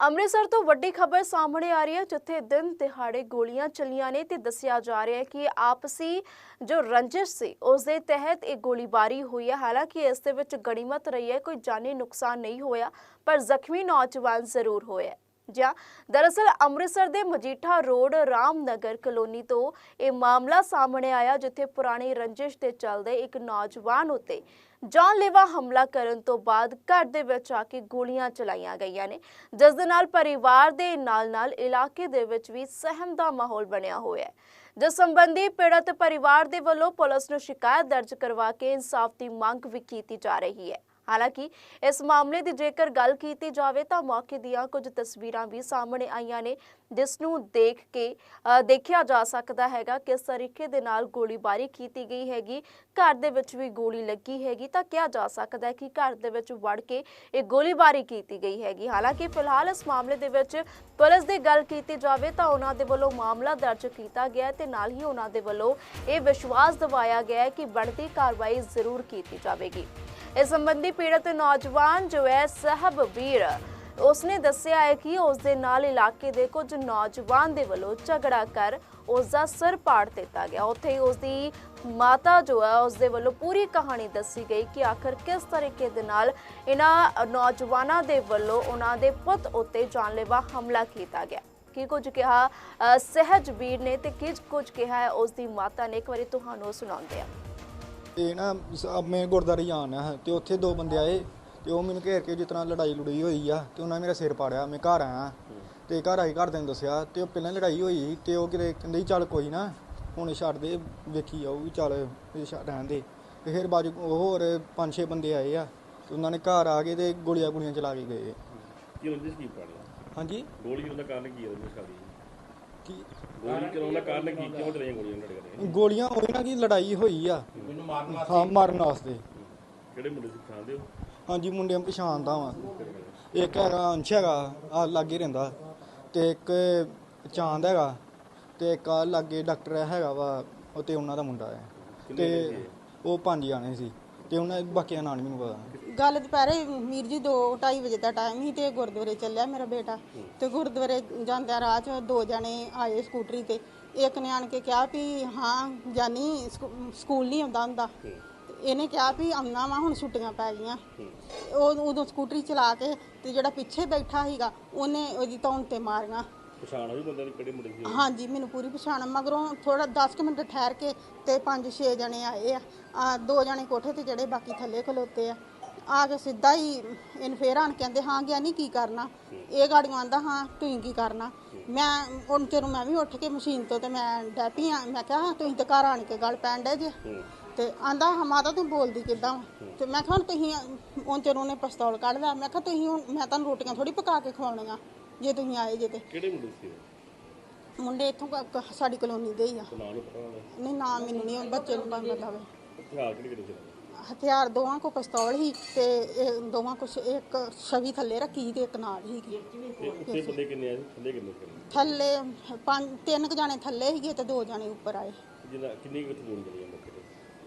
ਅੰਮ੍ਰਿਤਸਰ ਤੋਂ ਵੱਡੀ ਖਬਰ ਸਾਹਮਣੇ ਆ ਰਹੀ ਹੈ, ਜਿੱਥੇ ਦਿਨ ਦਿਹਾੜੇ ਗੋਲੀਆਂ ਚੱਲੀਆਂ ਨੇ ਤੇ ਦੱਸਿਆ ਜਾ ਰਿਹਾ ਹੈ ਕਿ ਆਪਸੀ ਜੋ ਰੰਜਿਸ਼ ਸੀ ਉਸ ਦੇ ਤਹਿਤ ਇਹ ਗੋਲੀਬਾਰੀ ਹੋਈ ਹੈ। ਹਾਲਾਂਕਿ ਇਸ ਦੇ ਵਿੱਚ ਗਣੀਮਤ ਰਹੀ ਹੈ, ਕੋਈ ਜਾਨੀ ਨੁਕਸਾਨ ਨਹੀਂ ਹੋਇਆ, ਪਰ ਜ਼ਖਮੀ ਨੌਜਵਾਨ ਜ਼ਰੂਰ ਹੋਇਆ ਜਾਂ ਦਰਅਸਲ ਅੰਮ੍ਰਿਤਸਰ ਦੇ ਮਜੀਠਾ ਰੋਡ ਰਾਮਨਗਰ ਕਲੋਨੀ ਤੋਂ ਇਹ ਮਾਮਲਾ ਸਾਹਮਣੇ ਆਇਆ, ਜਿੱਥੇ ਪੁਰਾਣੀ ਰੰਜਿਸ਼ ਦੇ ਚੱਲਦੇ ਇੱਕ ਨੌਜਵਾਨ ਉੱਤੇ ਜਾਨਲੇਵਾ ਹਮਲਾ ਕਰਨ ਤੋਂ ਬਾਅਦ ਘਰ ਦੇ ਵਿੱਚ ਆ ਕੇ ਗੋਲੀਆਂ ਚਲਾਈਆਂ ਗਈਆਂ ਨੇ। ਜਿਸ ਦੇ ਨਾਲ ਪਰਿਵਾਰ ਦੇ ਨਾਲ-ਨਾਲ ਇਲਾਕੇ ਦੇ ਵਿੱਚ ਵੀ ਸਹਿਮ ਦਾ ਮਾਹੌਲ ਬਣਿਆ ਹੋਇਆ ਹੈ। ਜਿਸ ਸੰਬੰਧੀ ਪੀੜਤ ਪਰਿਵਾਰ ਦੇ ਵੱਲੋਂ ਪੁਲਿਸ ਨੂੰ ਸ਼ਿਕਾਇਤ ਦਰਜ ਕਰਵਾ ਕੇ ਇਨਸਾਫ ਦੀ ਮੰਗ ਵੀ ਕੀਤੀ ਜਾ ਰਹੀ ਹੈ। ਹਾਲਾਂਕਿ ਇਸ ਮਾਮਲੇ ਦੀ ਜੇਕਰ ਗੱਲ ਕੀਤੀ ਜਾਵੇ ਤਾਂ ਮੌਕੇ ਦੀਆਂ ਕੁਝ ਤਸਵੀਰਾਂ ਵੀ ਸਾਹਮਣੇ ਆਈਆਂ ਨੇ, ਜਿਸ ਨੂੰ ਦੇਖ ਕੇ ਦੇਖਿਆ ਜਾ ਸਕਦਾ ਹੈਗਾ ਕਿਸ ਤਰੀਕੇ ਦੇ ਨਾਲ ਗੋਲੀਬਾਰੀ ਕੀਤੀ ਗਈ ਹੈਗੀ। ਘਰ ਦੇ ਵਿੱਚ ਵੀ ਗੋਲੀ ਲੱਗੀ ਹੈਗੀ ਤਾਂ ਕਿਹਾ ਜਾ ਸਕਦਾ ਹੈ ਕਿ ਘਰ ਦੇ ਵਿੱਚ ਵੜ ਕੇ ਇਹ ਗੋਲੀਬਾਰੀ ਕੀਤੀ ਗਈ ਹੈਗੀ। ਹਾਲਾਂਕਿ ਫਿਲਹਾਲ ਇਸ ਮਾਮਲੇ ਦੇ ਵਿੱਚ ਪੁਲਿਸ ਦੀ ਗੱਲ ਕੀਤੀ ਜਾਵੇ ਤਾਂ ਉਹਨਾਂ ਦੇ ਵੱਲੋਂ ਮਾਮਲਾ ਦਰਜ ਕੀਤਾ ਗਿਆ ਹੈ ਤੇ ਨਾਲ ਹੀ ਉਹਨਾਂ ਦੇ ਵੱਲੋਂ ਇਹ ਵਿਸ਼ਵਾਸ ਦਿਵਾਇਆ ਗਿਆ ਹੈ ਕਿ ਬਣਦੀ ਕਾਰਵਾਈ ਜ਼ਰੂਰ ਕੀਤੀ ਜਾਵੇਗੀ। ਇਸ ਸੰਬੰਧੀ ਪੀੜਤ ਨੌਜਵਾਨ ਜੋ ਹੈ ਸਹਬਵੀਰ ਉਸਨੇ ਦੱਸਿਆ ਹੈ ਕਿ ਉਸ ਦੇ ਨਾਲ ਇਲਾਕੇ ਦੇ ਕੁਝ ਨੌਜਵਾਨ ਦੇ ਵੱਲੋਂ ਝਗੜਾ ਕਰ ਉਸ ਦਾ ਸਿਰ ਪਾੜ ਦਿੱਤਾ ਗਿਆ। ਉੱਥੇ ਹੀ ਉਸ ਦੀ ਮਾਤਾ ਜੋ ਹੈ ਉਸ ਦੇ ਵੱਲੋਂ ਪੂਰੀ ਕਹਾਣੀ ਦੱਸੀ ਗਈ ਕਿ ਆਖਰ ਕਿਸ ਤਰੀਕੇ ਦੇ ਨਾਲ ਇਹਨਾਂ ਨੌਜਵਾਨਾਂ ਦੇ ਵੱਲੋਂ ਉਹਨਾਂ ਦੇ ਪੁੱਤ ਉੱਤੇ ਜਾਨਲੇਵਾ ਹਮਲਾ ਕੀਤਾ ਗਿਆ। ਕੀ ਕੁਝ ਕਿਹਾ ਅ, ਸਹਿਜਵੀਰ ਨੇ ਤੇ ਕੀ ਕੁਝ ਕਿਹਾ ਹੈ ਉਸ ਦੀ ਮਾਤਾ ਨੇ ਇੱਕ ਵਾਰੀ ਤੁਹਾਨੂੰ ਸੁਣਾਉਂਦੇ ਆ ਤੇ ਨਾ ਸ- ਮੈਂ ਗੁਰਦਾਰੇ ਜਾਣਾ ਹੈ ਤੇ ਉੱਥੇ ਦੋ ਬੰਦੇ ਆਏ ਤੇ ਉਹ ਮੈਨੂੰ ਘੇਰ ਕੇ ਜਿਸ ਤਰ੍ਹਾਂ ਲੜਾਈ ਲੜੂਈ ਹੋਈ ਆ ਤੇ ਉਹਨਾਂ ਮੇਰਾ ਸਿਰ ਪਾੜਿਆ ਮੈਂ ਘਰ ਆਇਆ। ਤੇ ਘਰ ਆਈ ਘਰਦਿਆਂ ਨੂੰ ਦੱਸਿਆ ਤੇ ਉਹ ਪਹਿਲਾਂ ਲੜਾਈ ਹੋਈ ਸੀ ਤੇ ਉਹ ਕਿਤੇ ਕਹਿੰਦੇ ਸੀ ਚੱਲ ਕੋਈ ਨਾ ਹੁਣ ਛੱਡ ਦੇ ਵੇਖੀ ਜਾਊ ਵੀ ਚੱਲ ਇਹ ਛੱਡ ਰਹਿਣ ਦੇ। ਤੇ ਫਿਰ ਬਾਜੂ ਹੋਰ ਪੰਜ ਛੇ ਬੰਦੇ ਆਏ ਆ ਤੇ ਉਹਨਾਂ ਨੇ ਘਰ ਆ ਕੇ ਤੇ ਗੋਲੀਆਂ ਗੋਲੀਆਂ ਚਲਾ ਕੇ ਗਏ। ਕੀ ਰੰਜਿਸ਼ ਕੀ ਪਾੜਿਆ? ਹਾਂਜੀ? ਗੋਲੀ ਚਲਾਉਣ ਦਾ ਕਾਰਨ ਕੀ ਹੈ ਰੰਜਿਸ਼ ਕਾਦੀ ਕੀ ਗੋਲੀ ਚਲਾਉਣ ਦਾ ਕਾਰਨ ਕੀ? ਕਿਉਂ ਚਲਾਈਆਂ ਗੋਲੀਆਂ ਲੜ ਕਰਦੇ ਗੋਲੀਆਂ ਹੋਈ ਨਾ ਕਿ ਲੜਾਈ ਹੋਈ ਆ। ਹਾਂ ਮਾਰਨ ਵਾਸਤੇ। ਕਿਹੜੇ ਮੁੰਡੇ ਸੀ ਪਛਾਣਦੇ ਹੋ? ਹਾਂਜੀ ਮੁੰਡਿਆਂ ਪਛਾਣਦਾ ਵਾਂ। ਇੱਕ ਹੈਗਾ ਅੰਸ਼ ਹੈਗਾ ਆ ਲਾਗੇ ਰਹਿੰਦਾ। ਤੇ ਇੱਕ ਚਾਂਦ ਹੈਗਾ ਤੇ ਇੱਕ ਆ ਲਾਗੇ ਡਾਕਟਰ ਹੈਗਾ ਵਾ ਉਹ ਤੇ ਉਹਨਾਂ ਦਾ ਮੁੰਡਾ ਹੈ ਤੇ ਉਹ ਪੰਜ ਜਾਣੇ ਸੀ। ਤੇ ਉਹਨਾਂ ਬਾਕੀਆਂ ਨਾਂ ਨੀ ਮੈਨੂੰ ਪਤਾ। ਗੱਲ ਦੁਪਹਿਰੇ ਵੀਰ ਜੀ 2:30 ਵਜੇ ਦਾ ਟਾਈਮ ਸੀ ਤੇ ਗੁਰਦੁਆਰੇ ਚੱਲਿਆ ਮੇਰਾ ਬੇਟਾ। ਤੇ ਗੁਰਦੁਆਰੇ ਜਾਂਦਿਆਂ ਰਾਹ 'ਚ ਦੋ ਜਣੇ ਆਏ ਸਕੂਟਰੀ ਤੇ। ਇੱਕ ਨੇ ਆਣ ਕੇ ਕਿਹਾ ਵੀ ਹਾਂ ਜਾਨੀ ਸਕੂ- ਸਕੂਲ ਨਹੀਂ ਆਉਂਦਾ ਹੁੰਦਾ। ਇਹਨੇ ਕਿਹਾ ਵੀ ਆਉਣਾ ਵਾ ਹੁਣ ਛੁੱਟੀਆਂ ਪੈ ਗਈਆਂ। ਉਹ ਉਦੋਂ ਸਕੂਟਰੀ ਚਲਾ ਕੇ ਤੇ ਜਿਹੜਾ ਪਿੱਛੇ ਬੈਠਾ ਸੀਗਾ ਉਹਨੇ ਉਹਦੀ ਧੌਣ ਤੇ ਮਾਰੀਆਂ ਪਛਾਣ ਹੋਈ ਬੰਦੇ ਦੀ ਕਿਹੜੇ ਮੁੰਡੇ ਸੀ ਹਾਂਜੀ ਮੈਨੂੰ ਪੂਰੀ ਪਛਾਣ। ਆ। ਮਗਰੋਂ ਥੋੜਾ 10 ਕੁ ਮਿੰਟ ਠਹਿਰ ਕੇ ਤੇ 5-6 ਜਣੇ ਆਏ ਆ। ਆ ਦੋ ਜਣੇ ਕੋਠੇ ਤੇ ਜਿਹੜੇ ਬਾਕੀ ਥੱਲੇ ਖਲੋਤੇ ਆ। ਆ ਕੇ ਸਿੱਧਾ ਹੀ ਇਹਨ ਫੇਰ ਆਣ ਕਹਿੰਦੇ ਹਾਂ ਗਿਆ ਨਹੀਂ ਕੀ ਕਰਨਾ? ਇਹ ਗਾੜੀਆਂ ਆਂਦਾ ਹਾਂ ਤੁਸੀਂ ਕੀ ਕਰਨਾ? ਮੈਂ ਹੁਣ ਚਿਰ ਮੈਂ ਵੀ ਉੱਠ ਕੇ ਮਸ਼ੀਨ ਤੋਂ ਤੇ ਮੈਂ ਡੈਪੀ ਆ ਮੈਂ ਕਿਹਾ ਹਾਂ, ਤੁਸੀਂ ਤੇ ਘਰ ਆਣ ਕੇ ਗੱਲ ਪੈਣ ਡੇ ਜੇ। ਤੇ ਆਂਦਾ ਹਾਂ ਮਾਤਾ ਤੂੰ ਬੋਲਦੀ ਕਿੱਦਾਂ? ਤੇ ਮੈਂ ਕਿਹਾ ਹੁਣ ਤੁਸੀਂ ਹੁਣ ਚਿਰ ਉਹਨੇ ਪਿਸਤੌਲ ਕੱਢ ਲਿਆ। ਮੈਂ ਕਿਹਾ ਤੁਸੀਂ ਹੁਣ ਮੈਂ ਤੁਹਾਨੂੰ ਰੋਟੀਆਂ ਥੋੜੀ ਪਕਾ ਕੇ ਖਵਾਉਣੀਆਂ ਜੇ ਤੁਸੀਂ ਆਏ ਜੇ ਤੇ। ਕਿਹੜੇ ਮੁੰਡੇ ਸੀ ਮੁੰਡੇ ਇੱਥੋਂ ਕ- ਸਾਡੀ ਕਲੋਨੀ ਦੇ ਹੀ ਆ। ਤੇ ਨਾਂ ਨੂੰ ਪਤਾ ਹੋਣਾ ਨਹੀਂ ਨਾਮ ਮੈਨੂੰ ਨਹੀਂ ਬੱਚੇ ਨੂੰ ਪਤਾ ਮਤਲਬ ਹਥਿਆਰ ਕਿਹੜੇ ਕਿਹੜੇ ਸੀ ਹਥਿਆਰ ਦੋਵਾਂ ਕੋ ਪਿਸਤੌਲ ਹੀ ਤੇ ਇਹ ਦੋਵਾਂ ਕੁਛ ਇੱਕ ਛਵੀ ਥੱਲੇ ਰੱਖੀ ਤੇ ਇੱਕ ਨਾਲ ਹੀ ਤੇ ਉੱਤੇ ਬੰਦੇ ਕਿੰਨੇ ਆਏ ਸੀ ਥੱਲੇ ਕਿੰਨੇ ਸੀ? ਥੱਲੇ ਪੰਜ ਤਿੰਨ ਕੁ ਜਾਣੇ ਥੱਲੇ ਸੀਗੇ ਤੇ ਦੋ ਜਾਣੇ ਉੱਪਰ ਆਏ। ਜਿਹਨਾਂ ਕਿੰਨੀ ਕੁ ਗੋਲੀ ਚਲਾਈਆਂ ਮੌਕੇ ਤੇ?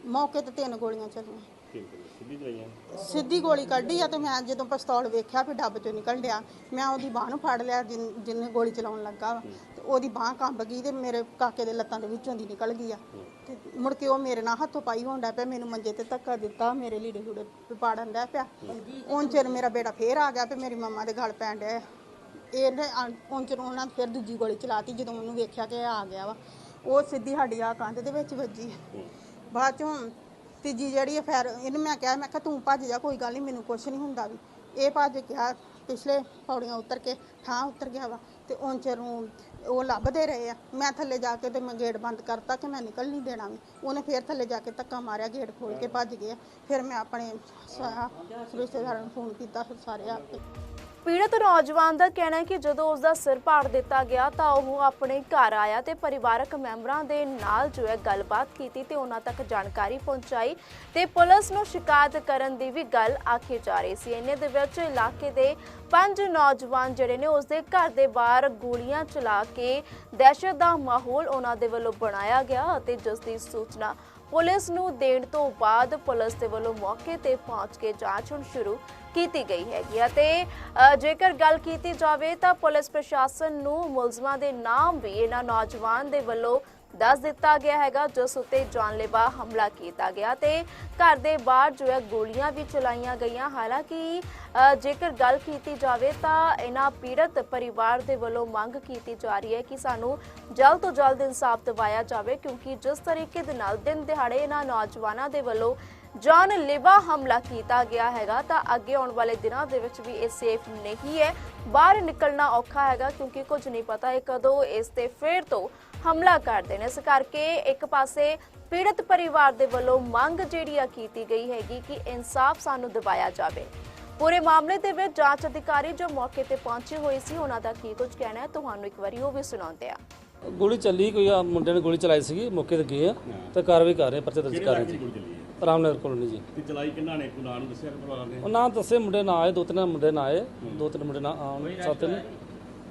ਮੌਕੇ ਤੇ ਤਿੰਨ ਗੋਲੀਆਂ ਚੱਲੀਆਂ। ਠੀਕ ਹੈ ਸਿੱਧੀ ਚਲਾਈਆਂ? ਸਿੱਧੀ ਗੋਲੀ ਕੱਢੀ ਆ ਤੇ ਮੈਂ ਜਦੋਂ ਪਿਸਤੌਲ ਵੇਖਿਆ ਵੀ ਡੱਬ ਚੋਂ ਨਿਕਲ ਡਿਆ। ਮੈਂ ਉਹਦੀ ਬਾਹ ਨੂੰ ਫੜ ਲਿਆ ਜਿਨ- ਜਿਹਨੇ ਗੋਲੀ ਚਲਾਉਣ ਲੱਗਾ ਵਾ। ਤੇ ਉਹਦੀ ਬਾਹ ਕੰਬ ਗਈ ਤੇ ਮੇਰੇ ਕਾਕੇ ਦੇ ਲੱਤਾਂ ਦੇ ਵਿੱਚੋਂ ਦੀ ਨਿਕਲ ਗਈ ਆ। ਤੇ ਮੁੜ ਕੇ ਉਹ ਮੇਰੇ ਨਾਲ ਹੱਥੋਂ ਪਾਈ ਹੋਣ ਡਿਆ ਪਿਆ, ਮੈਨੂੰ ਮੰਜੇ ਤੇ ਧੱਕਾ ਦਿੱਤਾ, ਮੇਰੇ ਲੀੜੇ ਲੂੜੇ ਪਾੜਨ ਡਿਆ ਪਿਆ। ਉਨ ਚਿਰ ਮੇਰਾ ਬੇਟਾ ਫੇਰ ਆ ਗਿਆ ਤੇ ਮੇਰੀ ਮੰਮਾ ਦੇ ਗਲ ਪੈਣ ਡਿਆ ਇਹਨੇ ਉਨ ਚਿਰ ਉਹਨਾਂ ਨੇ ਫਿਰ ਦੂਜੀ ਗੋਲੀ ਚਲਾਤੀ ਜਦੋਂ ਉਹਨੂੰ ਵੇਖਿਆ ਕਿ ਆ ਗਿਆ ਵਾ। ਉਹ ਸਿੱਧੀ ਸਾਡੀ ਆ ਕੰਧ ਦੇ ਵਿੱਚ ਵੱਜੀ। ਬਾਅਦ ਚੋਂ ਤੀਜੀ ਜਿਹੜੀ ਹੈ ਫਿਰ ਇਹਨੂੰ ਮੈਂ ਕਿਹਾ ਮੈਂ ਕਿਹਾ ਤੂੰ ਭੱਜ ਜਾ, ਕੋਈ ਗੱਲ ਨਹੀਂ ਮੈਨੂੰ ਕੁਛ ਨਹੀਂ ਹੁੰਦਾ ਵੀ। ਇਹ ਭੱਜ ਗਿਆ ਪਿਛਲੇ ਪੌੜੀਆਂ ਉਤਰ ਕੇ, ਥਾਂ ਉਤਰ ਗਿਆ ਵਾ, ਤੇ ਉਨ ਚਿਰ ਨੂੰ ਉਹ ਲੱਭਦੇ ਰਹੇ ਆ। ਮੈਂ ਥੱਲੇ ਜਾ ਕੇ ਤੇ ਮੈਂ ਗੇਟ ਬੰਦ ਕਰਤਾ ਕਿ ਮੈਂ ਨਿਕਲ ਨਹੀਂ ਦੇਣਾ ਵੀ। ਉਹਨੇ ਫੇਰ ਥੱਲੇ ਜਾ ਕੇ ਧੱਕਾ ਮਾਰਿਆ, ਗੇਟ ਖੋਲ ਕੇ ਭੱਜ ਗਿਆ ਫਿਰ ਮੈਂ ਆਪਣੇ ਸਾ- ਰਿਸ਼ਤੇਦਾਰਾਂ ਨੂੰ ਫੋਨ ਕੀਤਾ, ਫਿਰ ਸਾਰੇ ਆ ਕੇ। ਪੀੜਤ ਨੌਜਵਾਨ ਦਾ ਕਹਿਣਾ ਹੈ ਕਿ ਜਦੋਂ ਉਸ ਦਾ ਸਿਰ ਪਾੜ ਦਿੱਤਾ ਗਿਆ ਤਾਂ ਉਹ ਆਪਣੇ ਘਰ ਆਇਆ ਤੇ ਪਰਿਵਾਰਕ ਮੈਂਬਰਾਂ ਦੇ ਨਾਲ ਜੋ ਹੈ ਗੱਲਬਾਤ ਕੀਤੀ ਤੇ ਉਹਨਾਂ ਤੱਕ ਜਾਣਕਾਰੀ ਪਹੁੰਚਾਈ ਤੇ ਪੁਲਿਸ ਨੂੰ ਸ਼ਿਕਾਇਤ ਕਰਨ ਦੀ ਵੀ ਗੱਲ ਆਖੀ ਜਾ ਰਹੀ ਸੀ। ਇਹਨੇ ਦੇ ਵਿੱਚ ਇਲਾਕੇ ਦੇ ਪੰਜ ਨੌਜਵਾਨ ਜਿਹੜੇ ਨੇ ਉਸ ਦੇ ਘਰ ਦੇ ਬਾਹਰ ਗੋਲੀਆਂ ਚਲਾ ਕੇ ਦਹਿਸ਼ਤ ਦਾ ਮਾਹੌਲ ਉਹਨਾਂ ਦੇ ਵੱਲੋਂ ਬਣਾਇਆ ਗਿਆ ਅਤੇ ਜਿਸ ਦੀ ਸੂਚਨਾ ਪੁਲਿਸ ਨੂੰ ਦੇਣ ਤੋਂ ਬਾਅਦ ਪੁਲਿਸ ਦੇ ਵੱਲੋਂ ਮੌਕੇ ਤੇ ਪਹੁੰਚ ਕੇ ਜਾਂਚ ਹੁਣ ਸ਼ੁਰੂ ਕੀਤੀ ਗਈ ਹੈਗੀ ਅਤੇ ਅ, ਜੇਕਰ ਗੱਲ ਕੀਤੀ ਜਾਵੇ ਤਾਂ ਪੁਲਿਸ ਪ੍ਰਸ਼ਾਸਨ ਨੂੰ ਮੁਲਜ਼ਮਾਂ ਦੇ ਨਾਮ ਵੀ ਇਹਨਾਂ ਨੌਜਵਾਨ ਦੇ ਵੱਲੋਂ ਦੱਸ ਦਿੱਤਾ ਗਿਆ ਹੈਗਾ, ਜਿਸ ਉੱਤੇ ਜਾਨਲੇਵਾ ਹਮਲਾ ਕੀਤਾ ਗਿਆ ਤੇ ਘਰ ਦੇ ਬਾਹਰ ਜੋ ਹੈ ਗੋਲੀਆਂ ਵੀ ਚਲਾਈਆਂ ਗਈਆਂ। ਹਾਲਾਂਕਿ ਜੇਕਰ ਗੱਲ ਕੀਤੀ ਜਾਵੇ ਤਾਂ ਇਹਨਾਂ ਪੀੜਤ ਪਰਿਵਾਰ ਦੇ ਵੱਲੋਂ ਮੰਗ ਕੀਤੀ ਜਾ ਰਹੀ ਹੈ ਕਿ ਸਾਨੂੰ ਜਲਦ ਤੋਂ ਜਲਦ ਇਨਸਾਫ ਦਿਵਾਇਆ ਜਾਵੇ, ਕਿਉਂਕਿ ਜਿਸ ਤਰੀਕੇ ਦੇ ਨਾਲ ਦਿਨ ਦਿਹਾੜੇ ਇਹਨਾਂ ਨੌਜਵਾਨਾਂ ਦੇ ਵੱਲੋਂ ਜਾਨ ਜਾਨਲੇਵਾ ਹਮਲਾ ਕੀਤਾ ਗਿਆ ਹੈਗਾ, ਤਾਂ ਅੱਗੇ ਆਉਣ ਵਾਲੇ ਦਿਨਾਂ ਦੇ ਵਿੱਚ ਵੀ ਇਹ ਸੇਫ ਨਹੀਂ ਹੈ। ਬਾਹਰ ਨਿਕਲਣਾ ਔਖਾ ਹੈਗਾ, ਕਿਉਂਕਿ ਕੁਝ ਨਹੀਂ ਪਤਾ ਇਹ ਕਦੋਂ, ਇਸ ਤੇ ਫੇਰ ਤੋਂ ਹਮਲਾ ਕਰਦੇ ਨੇ ਇਸ ਕਰਕੇ ਇੱਕ ਪਾਸੇ ਪੀੜਤ ਪਰਿਵਾਰ ਦੇ ਵੱਲੋਂ ਮੰਗ ਜਿਹੜੀ ਆ ਕੀਤੀ ਗਈ ਹੈਗੀ ਕਿ ਇਨਸਾਫ ਸਾਨੂੰ ਦਿਵਾਇਆ ਜਾਵੇ। ਪੂਰੇ ਮਾਮਲੇ ਦੇ ਵਿੱਚ ਜਾਂਚ ਅਧਿਕਾਰੀ ਜੋ ਮੌਕੇ ਤੇ ਪਹੁੰਚੇ ਹੋਏ ਸੀ ਉਹਨਾਂ ਦਾ ਕੀ ਕੁਝ ਕਹਿਣਾ ਹੈ ਤੁਹਾਨੂੰ ਇੱਕ ਵਾਰੀ ਉਹ ਵੀ ਸੁਣਾਉਂਦੇ ਆ। ਗੋਲੀ ਚੱਲੀ ਕੋਈ ਆ ਮੁੰਡੇ ਨੇ ਗੋਲੀ ਚਲਾਈ ਸੀਗੀ ਮੌਕੇ ਤੇ ਗਏ ਆ ਤੇ ਕਾਰਵਾਈ ਕਰ ਰਹੇ ਆ, ਪਰਚਾ ਦਰਜ ਕਰ ਰਹੇ ਜੀ। ਰਾਮਨਗਰ ਕੋਲੋਨੀ ਜੀ। ਤੇ ਚਲਾਈ ਕਿੰਨਾ ਨੇ? ਕੋਈ ਨਾਂ ਨੂੰ ਦੱਸਿਆ ਪਰਿਵਾਰ ਨੇ? ਉਹ ਨਾਂ ਦੱਸੇ ਮੁੰਡੇ ਨਾ ਆਏ ਦੋ ਤਿੰਨ ਮੁੰਡੇ ਨਾ ਆਏ ਦੋ ਤਿੰਨ ਮੁੰਡੇ ਨਾ ਆਉਣ ਸੱਤ ਨੇ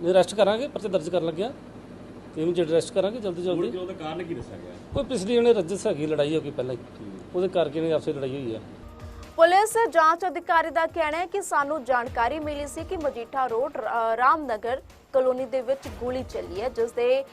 ਨਹੀਂ ਅਰੈਸਟ ਕਰਾਂਗੇ ਪਰਚਾ ਦਰਜ ਕਰਨ ਲੱਗਿਆ। ਤੇ ਇਹਨੂੰ ਜਿਹੜਾ ਅਰੈਸਟ ਕਰਾਂਗੇ ਜਲਦੀ ਜਲਦੀ। ਉਹਦਾ ਕਾਰਨ ਕੀ ਦੱਸਿਆ ਗਿਆ? ਕੋਈ ਪਿਛਲੀ ਉਹਨੇ ਰੰਜਿਸ਼ ਹੈਗੀ ਲੜਾਈ ਹੋ ਗਈ ਪਹਿਲਾਂ ਹੀ। ਉਹਦੇ ਕਰਕੇ ਨੇ ਆਪਸੇ ਲੜਾਈ ਹੋਈ ਆ। ਪੁਲਿਸ ਜਾਂਚ ਅਧਿਕਾਰੀ ਦਾ ਕਹਿਣਾ ਹੈ ਕਿ ਸਾਨੂੰ ਜਾਣਕਾਰੀ ਮਿਲੀ ਸੀ ਕਿ ਮਜੀਠਾ ਰੋਡ ਰਾਮਨਗਰ ਕਲੋਨੀ ਦੇ ਵਿੱਚ ਗੋਲੀ ਚੱਲੀ ਹੈ ਜਿਸ ਦੇ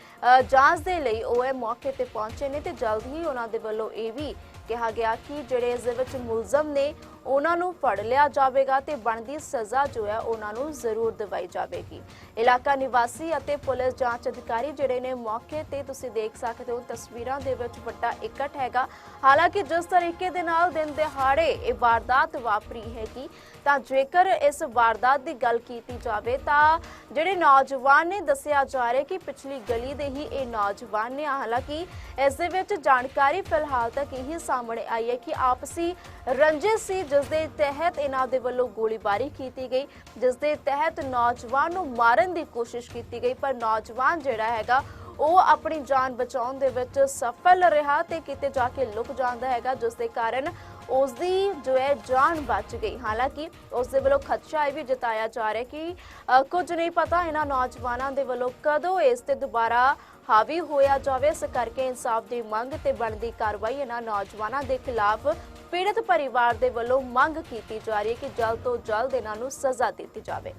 ਜਾਂਚ ਦੇ ਲਈ ਉਹ ਮੌਕੇ ਤੇ ਪਹੁੰਚੇ ਨੇ ਤੇ ਜਲਦ ਹੀ ਉਹਨਾਂ ਦੇ ਵੱਲੋਂ ਇਹ ਵੀ ਕਿਹਾ ਗਿਆ ਕਿ ਜਿਹੜੇ ਇਸ ਦੇ ਵਿੱਚ ਮੁਲਜ਼ਮ ਨੇ, ਉਹਨਾਂ ਨੂੰ ਫੜ ਲਿਆ ਜਾਵੇਗਾ ਤੇ ਬਣਦੀ ਸਜ਼ਾ ਜੋ ਹੈ ਉਹਨਾਂ ਨੂੰ ਜ਼ਰੂਰ ਦਿਵਾਈ ਜਾਵੇਗੀ। ਇਲਾਕਾ ਨਿਵਾਸੀ ਅਤੇ ਪੁਲਿਸ ਜਾਂਚ ਅਧਿਕਾਰੀ ਜਿਹੜੇ ਨੇ ਮੌਕੇ ਤੇ ਤੁਸੀਂ ਦੇਖ ਸਕਦੇ ਹੋ, ਤਸਵੀਰਾਂ ਦੇ ਵਿੱਚ ਵੱਡਾ ਇਕੱਠ ਹੈਗਾ। ਹਾਲਾਂਕਿ ਜਿਸ ਤਰੀਕੇ ਦੇ ਨਾਲ ਦਿਨ ਦਿਹਾੜੇ ਇਹ ਵਾਰਦਾਤ ਵਾਪਰੀ ਹੈਗੀ, ਤਾਂ ਜੇਕਰ ਇਸ ਵਾਰਦਾਤ ਦੀ ਗੱਲ ਕੀਤੀ ਜਾਵੇ, ਤਾਂ ਜਿਹੜੇ ਨੌਜਵਾਨ ਨੇ ਦੱਸਿਆ ਜਾ ਰਿਹਾ ਕਿ ਪਿਛਲੀ ਗਲੀ ਦੇ ਹੀ ਇਹ ਨੌਜਵਾਨ ਨੇ। ਹਾਲਾਂਕਿ ਇਸ ਦੇ ਵਿੱਚ ਜਾਣਕਾਰੀ ਫਿਲਹਾਲ ਤੱਕ ਇਹੀ ਸਾਹਮਣੇ ਆਈ ਹੈ ਕਿ ਆਪਸੀ ਰੰਜਿਸ਼ ਸੀ ਜਿਸ ਦੇ ਤਹਿਤ ਇਹਨਾਂ ਦੇ ਵੱਲੋਂ ਗੋਲੀਬਾਰੀ ਕੀਤੀ ਗਈ ਜਿਸ ਦੇ ਤਹਿਤ ਨੌਜਵਾਨ ਨੂੰ ਮਾਰਨ ਦੀ ਕੋਸ਼ਿਸ਼ ਕੀਤੀ ਗਈ ਪਰ ਨੌਜਵਾਨ ਜਿਹੜਾ ਹੈਗਾ ਉਹ ਆਪਣੀ ਜਾਨ ਬਚਾਉਣ ਦੇ ਵਿੱਚ ਸਫਲ ਰਿਹਾ ਤੇ ਕਿਤੇ ਜਾ ਕੇ ਲੁਕ ਜਾਂਦਾ ਹੈਗਾ ਜਿਸ ਦੇ ਕਾਰਨ ਉਸ ਦੀ ਜੋ ਹੈ ਜਾਨ ਬਚ ਗਈ। ਹਾਲਾਂਕਿ ਉਸ ਦੇ ਵੱਲੋਂ ਖਦਸ਼ਾ ਇਹ ਵੀ ਜਤਾਇਆ ਜਾ ਰਿਹਾ ਕਿ ਅ, ਕੁਝ ਨਹੀਂ ਪਤਾ ਇਹਨਾਂ ਨੌਜਵਾਨਾਂ ਦੇ ਵੱਲੋਂ ਕਦੋਂ ਇਸ ਤੇ ਦੁਬਾਰਾ ਹਾਵੀ ਹੋਇਆ ਜਾਵੇ, ਇਸ ਕਰਕੇ ਇਨਸਾਫ ਦੀ ਮੰਗ ਤੇ ਬਣਦੀ ਕਾਰਵਾਈ ਇਹਨਾਂ ਨੌਜਵਾਨਾਂ ਦੇ ਖਿਲਾਫ ਪੀੜਤ ਪਰਿਵਾਰ ਦੇ ਵੱਲੋਂ ਮੰਗ ਕੀਤੀ ਜਾ ਰਹੀ ਹੈ ਕਿ ਜਲਦ ਤੋਂ ਜਲਦ ਇਹਨਾਂ ਨੂੰ ਸਜ਼ਾ ਦਿੱਤੀ ਜਾਵੇ।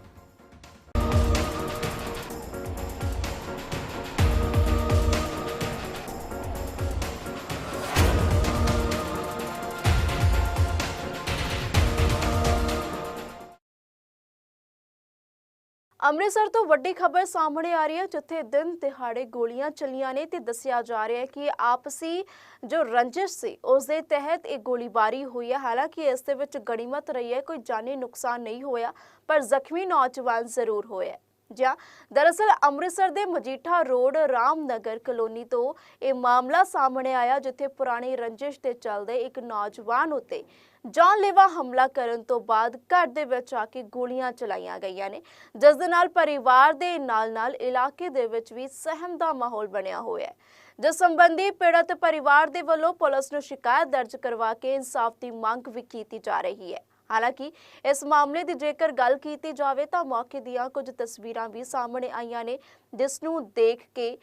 ਅੰਮ੍ਰਿਤਸਰ ਤੋਂ ਵੱਡੀ ਖਬਰ ਸਾਹਮਣੇ ਆ ਰਹੀ ਹੈ, ਜਿੱਥੇ ਦਿਨ ਦਿਹਾੜੇ ਗੋਲੀਆਂ ਚੱਲੀਆਂ ਨੇ ਤੇ ਦੱਸਿਆ ਜਾ ਰਿਹਾ ਹੈ ਕਿ ਆਪਸੀ ਜੋ ਰੰਜਿਸ਼ ਸੀ ਉਸ ਦੇ ਤਹਿਤ ਇਹ ਗੋਲੀਬਾਰੀ ਹੋਈ ਹੈ ਹਾਲਾਂਕਿ ਇਸ ਦੇ ਵਿੱਚ ਗਣੀਮਤ ਰਹੀ ਹੈ, ਕੋਈ ਜਾਨੀ ਨੁਕਸਾਨ ਨਹੀਂ ਹੋਇਆ, ਪਰ ਜ਼ਖਮੀ ਨੌਜਵਾਨ ਜ਼ਰੂਰ ਹੋਇਆ ਹੈ। ਜਾਂ ਦਰਅਸਲ ਅੰਮ੍ਰਿਤਸਰ ਦੇ ਮਜੀਠਾ ਰੋਡ ਰਾਮਨਗਰ ਕਲੋਨੀ ਤੋਂ ਇਹ ਮਾਮਲਾ ਸਾਹਮਣੇ ਆਇਆ, ਜਿੱਥੇ ਪੁਰਾਣੀ ਰੰਜਿਸ਼ ਤੇ ਚੱਲਦੇ ਇੱਕ ਨੌਜਵਾਨ ਉੱਤੇ ਜਾਨਲੇਵਾ ਹਮਲਾ ਕਰਨ ਤੋਂ ਬਾਅਦ ਘਰ ਦੇ ਵਿੱਚ ਆ ਕੇ ਗੋਲੀਆਂ ਚਲਾਈਆਂ ਗਈਆਂ ਨੇ। ਜਿਸ ਦੇ ਨਾਲ ਪਰਿਵਾਰ ਦੇ ਨਾਲ-ਨਾਲ ਇਲਾਕੇ ਦੇ ਵਿੱਚ ਵੀ ਸਹਿਮ ਦਾ ਮਾਹੌਲ ਬਣਿਆ ਹੋਇਆ ਹੈ। ਜਿਸ ਸੰਬੰਧੀ ਪੀੜਤ ਪਰਿਵਾਰ ਦੇ ਵੱਲੋਂ ਪੁਲਿਸ ਨੂੰ ਸ਼ਿਕਾਇਤ ਦਰਜ ਕਰਵਾ ਕੇ ਇਨਸਾਫ ਦੀ ਮੰਗ ਵੀ ਕੀਤੀ ਜਾ ਰਹੀ ਹੈ। ਹਾਲਾਂਕਿ ਇਸ ਮਾਮਲੇ ਦੀ ਜੇਕਰ ਗੱਲ ਕੀਤੀ ਜਾਵੇ ਤਾਂ ਮੌਕੇ ਦੀਆਂ ਕੁਝ ਤਸਵੀਰਾਂ ਵੀ ਸਾਹਮਣੇ ਆਈਆਂ ਨੇ, ਜਿਸ ਨੂੰ ਦੇਖ ਕੇ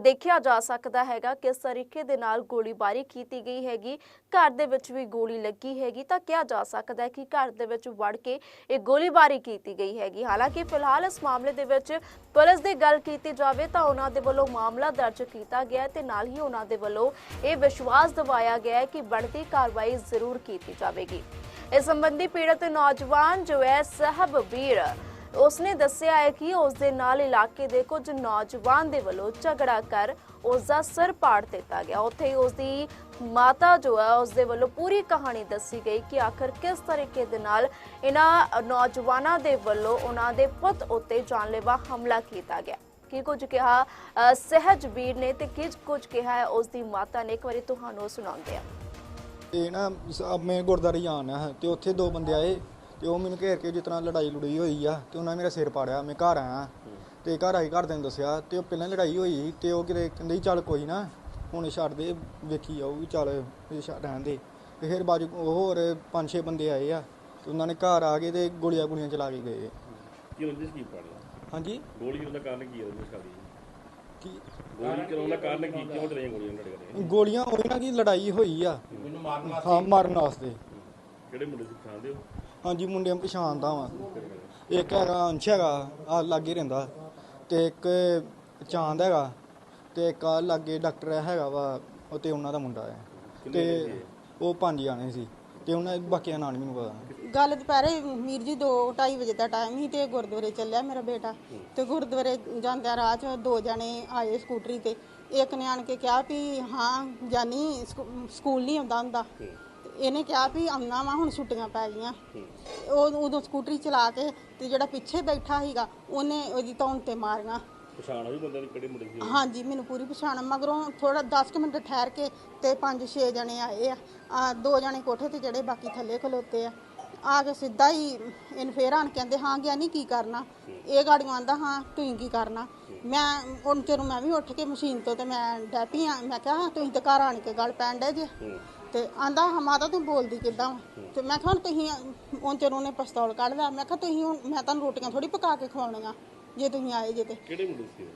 ਦੇਖਿਆ ਜਾ ਸਕਦਾ ਹੈਗਾ ਕਿਸ ਤਰੀਕੇ ਦੇ ਨਾਲ ਗੋਲੀਬਾਰੀ ਕੀਤੀ ਗਈ ਹੈਗੀ। ਘਰ ਦੇ ਵਿੱਚ ਵੀ ਗੋਲੀ ਲੱਗੀ ਹੈਗੀ ਤਾਂ ਕਿਹਾ ਜਾ ਸਕਦਾ ਹੈ ਕਿ ਘਰ ਦੇ ਵਿੱਚ ਵੜ ਕੇ ਇਹ ਗੋਲੀਬਾਰੀ ਕੀਤੀ ਗਈ ਹੈਗੀ। ਹਾਲਾਂਕਿ ਫਿਲਹਾਲ ਇਸ ਮਾਮਲੇ ਦੇ ਵਿੱਚ ਪੁਲਿਸ ਦੀ ਗੱਲ ਕੀਤੀ ਜਾਵੇ ਤਾਂ ਉਹਨਾਂ ਦੇ ਵੱਲੋਂ ਮਾਮਲਾ ਦਰਜ ਕੀਤਾ ਗਿਆ ਹੈ ਤੇ ਨਾਲ ਹੀ ਉਹਨਾਂ ਦੇ ਵੱਲੋਂ ਇਹ ਵਿਸ਼ਵਾਸ ਦਿਵਾਇਆ ਗਿਆ ਹੈ ਕਿ ਬਣਦੀ ਕਾਰਵਾਈ ਜ਼ਰੂਰ ਕੀਤੀ ਜਾਵੇਗੀ। ਇਸ ਸੰਬੰਧੀ ਪੀੜਤ ਨੌਜਵਾਨ ਜੋ ਹੈ ਸਹਬਵੀਰ ਉਸਨੇ ਦੱਸਿਆ ਹੈ ਕਿ ਉਸ ਦੇ ਨਾਲ ਇਲਾਕੇ ਦੇ ਕੁਝ ਨੌਜਵਾਨ ਦੇ ਵੱਲੋਂ ਝਗੜਾ ਕਰ ਉਸ ਦਾ ਸਿਰ ਪਾੜ ਦਿੱਤਾ ਗਿਆ। ਉੱਥੇ ਹੀ ਉਸ ਦੀ ਮਾਤਾ ਜੋ ਹੈ ਉਸ ਦੇ ਵੱਲੋਂ ਪੂਰੀ ਕਹਾਣੀ ਦੱਸੀ ਗਈ ਕਿ ਆਖਰ ਕਿਸ ਤਰੀਕੇ ਦੇ ਨਾਲ ਇਹਨਾਂ ਨੌਜਵਾਨਾਂ ਦੇ ਵੱਲੋਂ ਉਹਨਾਂ ਦੇ ਪੁੱਤ ਉੱਤੇ ਜਾਨਲੇਵਾ ਹਮਲਾ ਕੀਤਾ ਗਿਆ। ਕੀ ਕੁਝ ਕਿਹਾ ਅ, ਸਹਿਜਵੀਰ ਨੇ ਤੇ ਕੀ ਕੁਝ ਕਿਹਾ ਹੈ ਉਸ ਦੀ ਮਾਤਾ ਨੇ ਇੱਕ ਵਾਰੀ ਤੁਹਾਨੂੰ ਸੁਣਾਉਂਦੇ ਆ ਇਹ ਨਾ ਸ- ਮੈਂ ਗੁਰਦਾਰੇ ਜਾਣਾ ਹਾਂ ਤੇ ਉੱਥੇ ਦੋ ਬੰਦੇ ਆਏ ਤੇ ਉਹ ਮੈਨੂੰ ਘੇਰ ਕੇ ਜਿਸ ਤਰ੍ਹਾਂ ਲੜਾਈ ਲੜਾਈ ਹੋਈ ਆ ਤੇ ਉਹਨਾਂ ਮੇਰਾ ਸਿਰ ਪਾੜਿਆ ਮੈਂ ਘਰ ਆਇਆ। ਤੇ ਘਰ ਆਈ ਘਰਦਿਆਂ ਨੂੰ ਦੱਸਿਆ ਤੇ ਉਹ ਪਹਿਲਾਂ ਲੜਾਈ ਹੋਈ ਸੀ ਤੇ ਉਹ ਕਿਤੇ ਕਹਿੰਦੇ ਸੀ ਚੱਲ ਕੋਈ ਨਾ ਹੁਣ ਛੱਡ ਦੇ ਵੇਖੀ ਜਾਊਗੀ ਚੱਲ ਇਹ ਛੱਡ ਰਹਿਣ ਦੇ। ਤੇ ਫਿਰ ਬਾਜੂ ਹੋਰ ਪੰਜ ਛੇ ਬੰਦੇ ਆਏ ਆ ਤੇ ਉਹਨਾਂ ਨੇ ਘਰ ਆ ਕੇ ਤੇ ਗੋਲੀਆਂ ਗੋਲੀਆਂ ਚਲਾ ਕੇ ਗਏ। ਕੀ ਰੰਜਿਸ਼ ਕੀ ਪਾੜਿਆ? ਹਾਂਜੀ? ਗੋਲੀ ਦਾ ਕਾਰਨ ਕੀ ਹੈ ਰੰਜਿਸ਼ ਕਾਦੀ ਕੀ ਗੋਲੀ ਚਲਾਉਣ ਦਾ ਕਾਰਨ ਕੀ? ਕਿਉਂ ਚਲਾਈਆਂ ਗੋਲੀਆਂ ਤੁਹਾਡੇ ਘਰੇ? ਗੋਲੀਆਂ ਹੋਈ ਨਾ ਕਿ ਲੜਾਈ ਹੋਈ ਆ। ਹਾਂ ਮਾਰਨ ਵਾਸਤੇ। ਕਿਹੜੇ ਮੁੰਡੇ ਸੀ ਪਛਾਣਦੇ ਹੋ? ਹਾਂਜੀ ਮੁੰਡਿਆਂ ਨੂੰ ਪਛਾਣਦਾ ਵਾਂ। ਇੱਕ ਹੈਗਾ ਅੰਸ਼ ਹੈਗਾ ਆ ਲਾਗੇ ਰਹਿੰਦਾ। ਤੇ ਇੱਕ ਚਾਂਦ ਹੈਗਾ ਤੇ ਇੱਕ ਆ ਲਾਗੇ ਡਾਕਟਰ ਹੈਗਾ ਵਾ ਉਹ ਤੇ ਉਹਨਾਂ ਦਾ ਮੁੰਡਾ ਹੈ ਤੇ ਉਹ ਪੰਜ ਜਾਣੇ ਸੀ। ਤੇ ਉਹਨਾਂ ਬਾਕੀਆਂ ਨਾਂ ਨੀ ਮੈਨੂੰ ਪਤਾ। ਗੱਲ ਦੁਪਹਿਰੇ ਵੀਰ ਜੀ 2:30 ਵਜੇ ਦਾ ਟਾਈਮ ਸੀ ਤੇ ਗੁਰਦੁਆਰੇ ਚੱਲਿਆ ਮੇਰਾ ਬੇਟਾ। ਤੇ ਗੁਰਦੁਆਰੇ ਜਾਂਦਿਆਂ ਰਾਹ 'ਚ ਦੋ ਜਣੇ ਆਏ ਸਕੂਟਰੀ ਤੇ। ਇੱਕ ਨੇ ਆਣ ਕੇ ਕਿਹਾ ਵੀ ਹਾਂ ਜਾਨੀ ਸਕੂ- ਸਕੂਲ ਨਹੀਂ ਆਉਂਦਾ ਹੁੰਦਾ। ਇਹਨੇ ਕਿਹਾ ਵੀ ਆਉਣਾ ਵਾ ਹੁਣ ਛੁੱਟੀਆਂ ਪੈ ਗਈਆਂ। ਉਹ ਉਦੋਂ ਸਕੂਟਰੀ ਚਲਾ ਕੇ ਤੇ ਜਿਹੜਾ ਪਿੱਛੇ ਬੈਠਾ ਸੀਗਾ ਉਹਨੇ ਉਹਦੀ ਧੌਣ ਤੇ ਮਾਰੀਆਂ ਪਛਾਣ ਹੋਈ ਬੰਦੇ ਦੀ ਕਿਹੜੇ ਮੁੰਡੇ ਸੀ ਹਾਂਜੀ ਮੈਨੂੰ ਪੂਰੀ ਪਛਾਣ। ਮਗਰੋਂ ਥੋੜਾ 10 ਕੁ ਮਿੰਟ ਠਹਿਰ ਕੇ ਤੇ 5-6 ਜਣੇ ਆਏ ਆ। ਆ ਦੋ ਜਣੇ ਕੋਠੇ ਤੇ ਜਿਹੜੇ ਬਾਕੀ ਥੱਲੇ ਖਲੋਤੇ ਆ। ਆ ਕੇ ਸਿੱਧਾ ਹੀ ਇਹਨ ਫੇਰ ਆਣ ਕਹਿੰਦੇ ਹਾਂ ਗਿਆ ਨਹੀਂ ਕੀ ਕਰਨਾ? ਇਹ ਗਾੜੀਆਂ ਆਂਦਾ ਹਾਂ ਤੁਸੀਂ ਕੀ ਕਰਨਾ? ਮੈਂ ਹੁਣ ਚਿਰ ਮੈਂ ਵੀ ਉੱਠ ਕੇ ਮਸ਼ੀਨ ਤੋਂ ਤੇ ਮੈਂ ਡੈਪੀ ਆ ਮੈਂ ਕਿਹਾ ਤੁਸੀਂ ਤੇ ਘਰ ਆਣ ਕੇ ਗੱਲ ਪੈਣ ਡੇ ਜੇ। ਤੇ ਆਂਦਾ ਮਾਤਾ ਤੂੰ ਬੋਲਦੀ ਕਿੱਦਾਂ? ਤੇ ਮੈਂ ਕਿਹਾ ਹੁਣ ਤੁਸੀਂ ਹੁਣ ਚਿਰ ਉਹਨੇ ਪਿਸਤੌਲ ਕੱਢ ਲਿਆ। ਮੈਂ ਕਿਹਾ ਤੁਸੀਂ ਹੁਣ ਮੈਂ ਤੁਹਾਨੂੰ ਰੋਟੀਆਂ ਥੋੜੀ ਪਕਾ ਕੇ ਖਵਾਉਣੀਆਂ ਜੇ ਤੁਸੀਂ ਆਏ ਜੇ ਤੇ। ਕਿਹੜੇ ਮੁੰਡੇ ਸੀ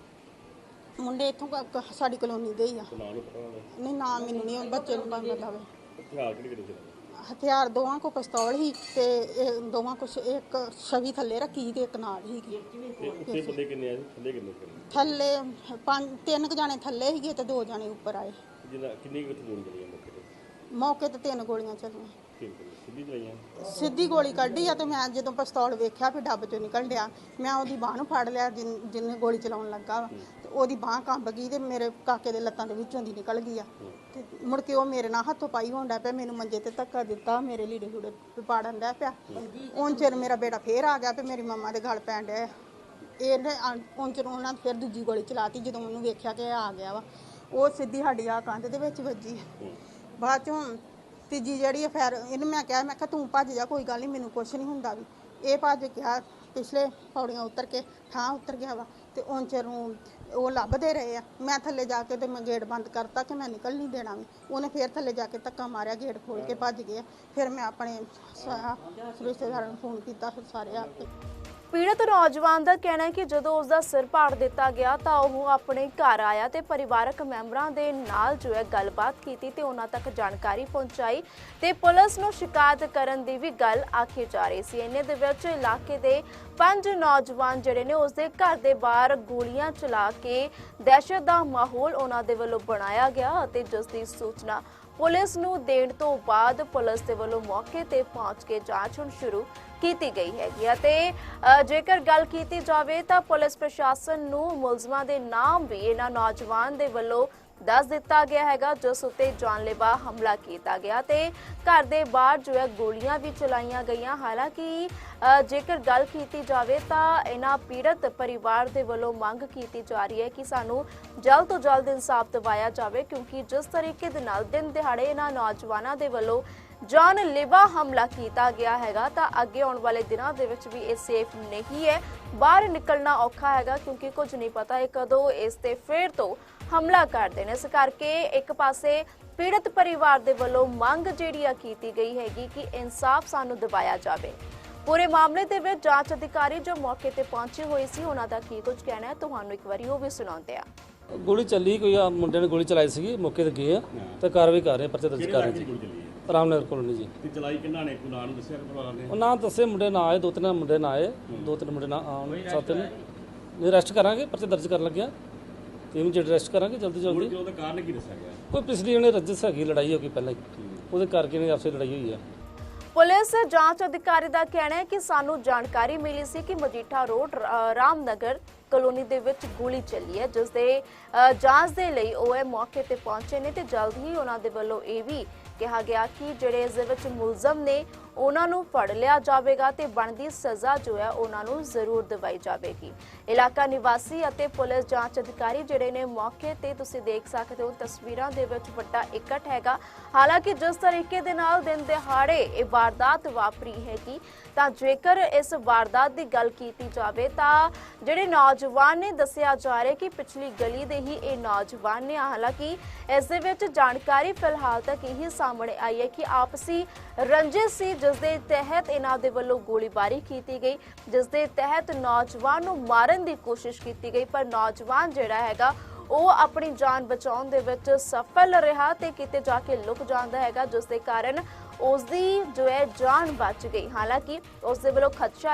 ਮੁੰਡੇ ਇੱਥੋਂ ਕ- ਸਾਡੀ ਕਲੋਨੀ ਦੇ ਹੀ ਆ। ਨਾਂ ਨੂੰ ਪਤਾ ਹੋਣਾ ਨਹੀਂ ਨਾਮ ਮੈਨੂੰ ਨਹੀਂ ਬੱਚੇ ਨੂੰ ਪਤਾ ਹੋਵੇ ਹਥਿਆਰ ਕਿਹੜੇ ਕਿਹੜੇ ਚਲਾਏ ਹਥਿਆਰ ਦੋਵਾਂ ਕੋ ਪਿਸਤੌਲ ਹੀ ਤੇ ਇਹ ਦੋਵਾਂ ਕੁਛ ਇੱਕ ਛਵੀ ਥੱਲੇ ਰੱਖੀ ਤੇ ਇੱਕ ਨਾਲ ਹੀ ਤੇ ਉੱਤੇ ਬੰਦੇ ਕਿੰਨੇ ਸੀ ਥੱਲੇ ਕਿੰਨੇ ਥੱਲੇ ਪੰਜ ਤਿੰਨ ਕੁ ਜਾਣੇ ਥੱਲੇ ਸੀਗੇ ਤੇ ਦੋ ਜਾਣੇ ਉੱਪਰ ਆਏ। ਜਿੰਨਾ ਕਿੰਨੀ ਕੁ ਗੋਲੀ ਚਲਾਈਆਂ ਮੌਕੇ ਤੇ? ਮੌਕੇ ਤੇ ਤਿੰਨ ਗੋਲੀਆਂ ਚੱਲੀਆਂ। ਠੀਕ ਹੈ ਸਿੱਧੀ ਚਲਾਈਆਂ? ਸਿੱਧੀ ਗੋਲੀ ਕੱਢੀ ਆ ਤੇ ਮੈਂ ਜਦੋਂ ਪਿਸਤੌਲ ਵੇਖਿਆ ਵੀ ਡੱਬ ਚੋਂ ਨਿਕਲ ਡਿਆ। ਮੈਂ ਉਹਦੀ ਬਾਹ ਨੂੰ ਫੜ ਲਿਆ ਜਿਨ- ਜਿਹਨੇ ਗੋਲੀ ਚਲਾਉਣ ਲੱਗਾ ਵਾ। ਉਹਦੀ ਬਾਹ ਕੰਬ ਗਈ ਤੇ ਮੇਰੇ ਕਾਕੇ ਦੇ ਲੱਤਾਂ ਦੇ ਵਿੱਚੋਂ ਦੀ ਨਿਕਲ ਗਈ ਆ। ਤੇ ਮੁੜ ਕੇ ਉਹ ਮੇਰੇ ਨਾਲ ਹੱਥੋਂ ਪਾਈ ਹੋਣ ਪਿਆ, ਮੈਨੂੰ ਮੰਜੇ ਤੇ ਧੱਕਾ ਦਿੱਤਾ, ਮੇਰੇ ਲੀੜੇ ਲੂੜੇ ਪਾੜਨ ਡਿਆ ਪਿਆ। ਉਨ ਚਿਰ ਮੇਰਾ ਬੇਟਾ ਫੇਰ ਆ ਗਿਆ ਤੇ ਮੇਰੀ ਮੰਮਾ ਦੇ ਗਲ ਪੈਣ ਡਿਆ ਇਹਨੇ ਉਨ ਚਿਰ ਉਹਨਾਂ ਨੇ ਫਿਰ ਦੂਜੀ ਗੋਲੀ ਚਲਾਤੀ ਜਦੋਂ ਉਹਨੂੰ ਵੇਖਿਆ ਕਿ ਆ ਗਿਆ ਵਾ। ਉਹ ਸਿੱਧੀ ਸਾਡੀ ਆ ਕੰਧ ਦੇ ਵਿੱਚ ਵੱਜੀ। ਬਾਅਦ ਚੋਂ ਤੀਜੀ ਜਿਹੜੀ ਆ, ਫੈਰ ਇਹਨੂੰ ਮੈਂ ਕਿਹਾ ਮੈਂ ਕਿਹਾ ਤੂੰ ਭੱਜ ਜਾ, ਕੋਈ ਗੱਲ ਨਹੀਂ ਮੈਨੂੰ ਕੁਛ ਨਹੀਂ ਹੁੰਦਾ ਵੀ। ਇਹ ਭੱਜ ਗਿਆ ਪਿਛਲੇ ਪੌੜੀਆਂ ਉਤਰ ਕੇ, ਥਾਂ ਉਤਰ ਗਿਆ ਵਾ, ਤੇ ਉਨ ਚਿਰ ਨੂੰ ਉਹ ਲੱਭਦੇ ਰਹੇ ਆ। ਮੈਂ ਥੱਲੇ ਜਾ ਕੇ ਤੇ ਮੈਂ ਗੇਟ ਬੰਦ ਕਰਤਾ ਕਿ ਮੈਂ ਨਿਕਲ ਨਹੀਂ ਦੇਣਾ ਵੀ। ਉਹਨੇ ਫੇਰ ਥੱਲੇ ਜਾ ਕੇ ਧੱਕਾ ਮਾਰਿਆ, ਗੇਟ ਖੋਲ ਕੇ ਭੱਜ ਗਏ ਫਿਰ ਮੈਂ ਆਪਣੇ ਸ- ਰਿਸ਼ਤੇਦਾਰਾਂ ਨੂੰ ਫੋਨ ਕੀਤਾ, ਫਿਰ ਸਾਰੇ ਆ ਕੇ। ਪੀੜਤ ਨੌਜਵਾਨ ਦਾ ਕਹਿਣਾ ਹੈ ਕਿ ਜਦੋਂ ਉਸ ਦਾ ਸਿਰ ਪਾੜ ਦਿੱਤਾ ਗਿਆ ਤਾਂ ਉਹ ਆਪਣੇ ਘਰ ਆਇਆ ਤੇ ਪਰਿਵਾਰਕ ਮੈਂਬਰਾਂ ਦੇ ਨਾਲ ਜੋ ਹੈ ਗੱਲਬਾਤ ਕੀਤੀ ਤੇ ਉਹਨਾਂ ਤੱਕ ਜਾਣਕਾਰੀ ਪਹੁੰਚਾਈ ਤੇ ਪੁਲਿਸ ਨੂੰ ਸ਼ਿਕਾਇਤ ਕਰਨ ਦੀ ਵੀ ਗੱਲ ਆਖੀ ਜਾ ਰਹੀ ਸੀ। ਇਹਨੇ ਦੇ ਵਿੱਚ ਇਲਾਕੇ ਦੇ ਪੰਜ ਨੌਜਵਾਨ ਜਿਹੜੇ ਨੇ ਉਸ ਦੇ ਘਰ ਦੇ ਬਾਹਰ ਗੋਲੀਆਂ ਚਲਾ ਕੇ ਦਹਿਸ਼ਤ ਦਾ ਮਾਹੌਲ ਉਹਨਾਂ ਦੇ ਵੱਲੋਂ ਬਣਾਇਆ ਗਿਆ ਅਤੇ ਜਿਸ ਦੀ ਸੂਚਨਾ ਪੁਲਿਸ ਨੂੰ ਦੇਣ ਤੋਂ ਬਾਅਦ ਪੁਲਿਸ ਦੇ ਵੱਲੋਂ ਮੌਕੇ ਤੇ ਪਹੁੰਚ ਕੇ ਜਾਂਚ ਹੁਣ ਸ਼ੁਰੂ ਕੀਤੀ ਗਈ ਹੈਗੀ ਅਤੇ ਜੇਕਰ ਗੱਲ ਕੀਤੀ ਜਾਵੇ ਤਾਂ ਪੁਲਿਸ ਪ੍ਰਸ਼ਾਸਨ ਨੂੰ ਮੁਲਜ਼ਮਾਂ ਦੇ ਨਾਮ ਵੀ ਇਹਨਾਂ ਨੌਜਵਾਨ ਦੇ ਵੱਲੋਂ ਦੱਸ ਦਿੱਤਾ ਗਿਆ ਹੈਗਾ, ਜਿਸ ਉੱਤੇ ਜਾਨਲੇਵਾ ਹਮਲਾ ਕੀਤਾ ਗਿਆ ਤੇ ਘਰ ਦੇ ਬਾਹਰ ਜੋ ਹੈ ਗੋਲੀਆਂ ਵੀ ਚਲਾਈਆਂ ਗਈਆਂ। ਹਾਲਾਂਕਿ ਜੇਕਰ ਗੱਲ ਕੀਤੀ ਜਾਵੇ ਤਾਂ ਇਹਨਾਂ ਪੀੜਤ ਪਰਿਵਾਰ ਦੇ ਵੱਲੋਂ ਮੰਗ ਕੀਤੀ ਜਾ ਰਹੀ ਹੈ ਕਿ ਸਾਨੂੰ ਜਲਦ ਤੋਂ ਜਲਦ ਇਨਸਾਫ ਦਿਵਾਇਆ ਜਾਵੇ, ਕਿਉਂਕਿ ਜਿਸ ਤਰੀਕੇ ਦੇ ਨਾਲ ਦਿਨ ਦਿਹਾੜੇ ਇਹਨਾਂ ਨੌਜਵਾਨਾਂ ਦੇ ਵੱਲੋਂ ਜਾਨ ਲੇਵਾ ਹਮਲਾ ਕੀਤਾ ਗਿਆ ਹੈਗਾ, ਤਾਂ ਅੱਗੇ ਆਉਣ ਵਾਲੇ ਦਿਨਾਂ ਦੇ ਵਿੱਚ ਵੀ ਇਹ ਸੇਫ ਨਹੀਂ ਹੈ। ਬਾਹਰ ਨਿਕਲਣਾ ਔਖਾ ਹੈਗਾ, ਕਿਉਂਕਿ ਕੁਝ ਨਹੀਂ ਪਤਾ ਇਹ ਕਦੋਂ, ਇਸ ਤੇ ਫੇਰ ਤੋਂ ਹਮਲਾ ਕਰਦੇ ਨੇ ਇਸ ਕਰਕੇ ਇੱਕ ਪਾਸੇ ਪੀੜਤ ਪਰਿਵਾਰ ਦੇ ਵੱਲੋਂ ਮੰਗ ਜਿਹੜੀ ਆ ਕੀਤੀ ਗਈ ਹੈਗੀ ਕਿ ਇਨਸਾਫ ਸਾਨੂੰ ਦਿਵਾਇਆ ਜਾਵੇ। ਪੂਰੇ ਮਾਮਲੇ ਦੇ ਵਿੱਚ ਜਾਂਚ ਅਧਿਕਾਰੀ ਜੋ ਮੌਕੇ ਤੇ ਪਹੁੰਚੇ ਹੋਏ ਸੀ ਉਹਨਾਂ ਦਾ ਕੀ ਕੁਝ ਕਹਿਣਾ ਹੈ ਤੁਹਾਨੂੰ ਇੱਕ ਵਾਰੀ ਉਹ ਵੀ ਸੁਣਾਉਂਦੇ ਆ। ਗੋਲੀ ਚੱਲੀ ਕੋਈ ਆ ਮੁੰਡੇ ਨੇ ਗੋਲੀ ਚਲਾਈ ਸੀਗੀ ਮੌਕੇ ਤੇ ਗਏ ਆ ਤੇ ਕਾਰਵਾਈ ਕਰ ਰਹੇ ਪਰਚੇ ਦਰਜ ਕਰ ਰਹੇ ਜੀ। ਰਾਮਨਗਰ ਕਲੋਨੀ ਜੀ। ਤੇ ਚਲਾਈ ਕਿੰਨਾ ਨੇ? ਕੋਈ ਨਾਂ ਦੱਸਿਆ ਕਿ ਪਰਿਵਾਰ ਨੇ? ਉਹ ਨਾਂ ਦੱਸੇ ਮੁੰਡੇ ਨਾ ਆਏ ਦੋ ਤਿੰਨ ਮੁੰਡੇ ਨਾ ਆਏ ਦੋ ਤਿੰਨ ਮੁੰਡੇ ਨਾ ਆਉਣ ਸੱਤ ਨੇ। ਅਰੈਸਟ ਕਰਾਂਗੇ ਪਰਚੇ ਦਰਜ ਕਰਨ ਲੱਗਿਆ। ਤੇ ਇਹਨੂੰ ਜਿਹੜਾ ਅਰੈਸਟ ਕਰਾਂਗੇ ਜਲਦੀ ਜਲਦੀ। ਚਲਾਉਣ ਦਾ ਕਾਰਨ ਕੀ ਦੱਸਿਆ ਗਿਆ? ਕੋਈ ਪਿਛਲੀ ਉਹਨੇ ਰੰਜਿਸ਼ ਹੈਗੀ ਲੜਾਈ ਹੋ ਗਈ ਪਹਿਲਾਂ ਹੀ। ਉਹਦੇ ਕਰਕੇ ਨੇ ਆਪਸੇ ਲੜਾਈ ਹੋਈ ਆ। ਪੁਲਿਸ ਜਾਂਚ ਅਧਿਕਾਰੀ ਦਾ ਕਹਿਣਾ ਹੈ ਕਿ ਸਾਨੂੰ ਜਾਣਕਾਰੀ ਮਿਲੀ ਸੀ ਕਿ ਮਜੀਠਾ ਰੋਡ ਰਾਮਨਗਰ ਕਲੋਨੀ ਦੇ ਵਿੱਚ ਗੋਲੀ ਚੱਲੀ ਹੈ ਜਿਸ ਦੇ ਜਾਂਚ ਦੇ ਲਈ ਉਹ ਇਹ ਮੌਕੇ ਤੇ ਪਹੁੰਚੇ ਨੇ ਤੇ ਜਲਦ ਹੀ ਉਹਨਾਂ ਦੇ ਵੱਲੋਂ ਇਹ ਵੀ ਕਿਹਾ ਗਿਆ ਕਿ ਜਿਹੜੇ ਇਸ ਦੇ ਵਿੱਚ ਮੁਲਜ਼ਮ ਨੇ ਉਹਨਾਂ ਨੂੰ ਫੜ ਲਿਆ ਜਾਵੇਗਾ ਤੇ ਬਣਦੀ ਸਜ਼ਾ ਜੋ ਹੈ ਉਹਨਾਂ ਨੂੰ ਜ਼ਰੂਰ ਦਿਵਾਈ ਜਾਵੇਗੀ। ਇਲਾਕਾ ਨਿਵਾਸੀ ਅਤੇ ਪੁਲਿਸ ਜਾਂਚ ਅਧਿਕਾਰੀ ਜਿਹੜੇ ਨੇ ਮੌਕੇ ਤੇ ਤੁਸੀਂ ਦੇਖ ਸਕਦੇ ਹੋ, ਤਸਵੀਰਾਂ ਦੇ ਵਿੱਚ ਵੱਡਾ ਇਕੱਠ ਹੈਗਾ। ਹਾਲਾਂਕਿ ਜਿਸ ਤਰੀਕੇ ਦੇ ਨਾਲ ਦਿਨ ਦਿਹਾੜੇ ਇਹ ਵਾਰਦਾਤ ਵਾਪਰੀ ਹੈਗੀ, ਤਾਂ ਜੇਕਰ ਇਸ ਵਾਰਦਾਤ ਦੀ ਗੱਲ ਕੀਤੀ ਜਾਵੇ, ਤਾਂ ਜਿਹੜੇ ਨੌਜਵਾਨ ਨੇ ਦੱਸਿਆ ਜਾ ਰਿਹਾ ਕਿ ਪਿਛਲੀ ਗਲੀ ਦੇ ਹੀ ਇਹ ਨੌਜਵਾਨ ਨੇ। ਹਾਲਾਂਕਿ ਇਸ ਦੇ ਵਿੱਚ ਜਾਣਕਾਰੀ ਫਿਲਹਾਲ ਤੱਕ ਇਹੀ ਸਾਹਮਣੇ ਆਈ ਹੈ ਕਿ ਆਪਸੀ ਰੰਜਿਸ਼ ਸੀ ਜਿਸ ਦੇ ਤਹਿਤ ਇਹਨਾਂ ਦੇ ਵੱਲੋਂ ਗੋਲੀਬਾਰੀ ਕੀਤੀ ਗਈ, ਜਿਸ ਦੇ ਤਹਿਤ ਨੌਜਵਾਨ ਨੂੰ ਮਾਰਨ ਦੀ ਕੋਸ਼ਿਸ਼ ਕੀਤੀ ਗਈ, ਪਰ ਨੌਜਵਾਨ ਜਿਹੜਾ ਹੈਗਾ, ਉਹ ਆਪਣੀ ਜਾਨ ਬਚਾਉਣ ਦੇ ਵਿੱਚ ਸਫਲ ਰਿਹਾ ਤੇ ਕਿਤੇ ਜਾ ਕੇ ਲੁਕ ਜਾਂਦਾ ਹੈਗਾ, ਜਿਸ ਦੇ ਕਾਰਨ ਉਸ ਦੀ ਜੋ ਹੈ ਜਾਨ ਬਚ ਗਈ। ਹਾਲਾਂਕਿ ਉਸ ਦੇ ਵੱਲੋਂ ਖਦਸ਼ਾ